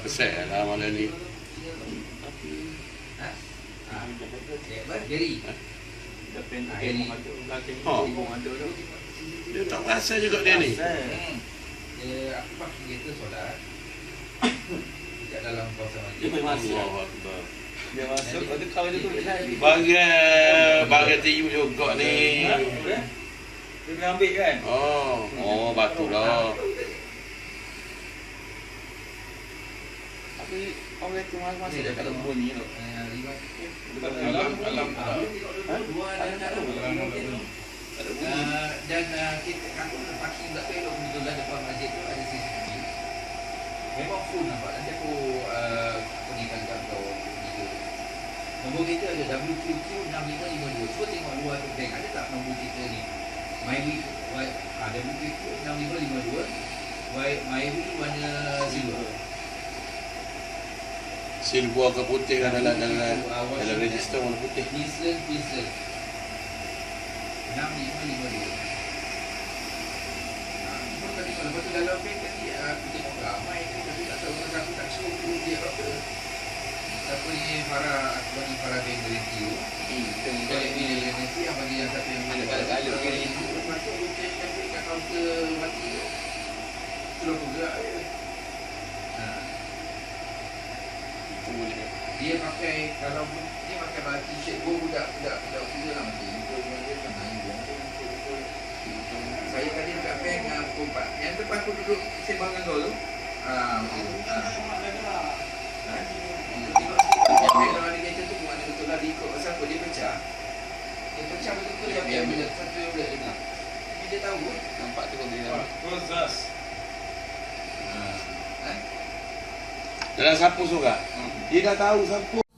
Besar lah malam ni. Oh. Dia tak rasa juga dia ni. Dia aku pakai kereta solat. Dekat dalam kawasan Dia masjid. main masuk. Allah Akbar. Dia masuk. Lepas tu kau dia tu lagi. Bagai bagai tiu juga ni. Dia kena ambil kan? Oh, oh batu lah. Tapi orang tu masing-masing dekat dalam bunyi tu. Eh, lima. Alam, alam. Dua ada cara. Ada bunyi. Uh, dan uh, kita aku parking tak elok kebetulan depan masjid tu ada CCTV. Memang full nampak. Nanti aku uh, pergi tangkap kau video. Nombor kita ada WQQ 6552. Cuba tengok luar tu bank. Ada tak nombor kita ni? MyWe Y, ah, WQQ 6552. Y, MyWe warna silver. Silbu ke putih kan dalam dalam dalam register warna putih. 6552. Ah, cuma tadi kalau lepas tu dalam bank tadi ah, aku tengok ramai ni tapi tak tahu kalau aku tak suruh dulu dia apa. Siapa ni Farah Akbar ni Farah Bank Guarantee tu. Kita lihat ni dia nanti yang bagi yang satu yang kalau itu lepas tu aku cash cash kat kaunter mati tu. Terus aku gerak je. Ha. Dia pakai kalau dia pakai baju t-shirt gua budak budak budak muda lah macam itu dia kan main dia saya tadi dekat bank uh, pukul 4 yang depan aku duduk sembang dengan kau tu. Ah ah. Ha? Yang bank kalau ada kereta tu maknanya betul lah. Dia ikut pasal apa? Dia pecah. Dia pecah betul-betul Dia yang biar bila satu yang boleh dia tapi dia tahu Nampak tu kau dia. Ah, eh? Dalam sapu surat. Dia dah tahu sapu.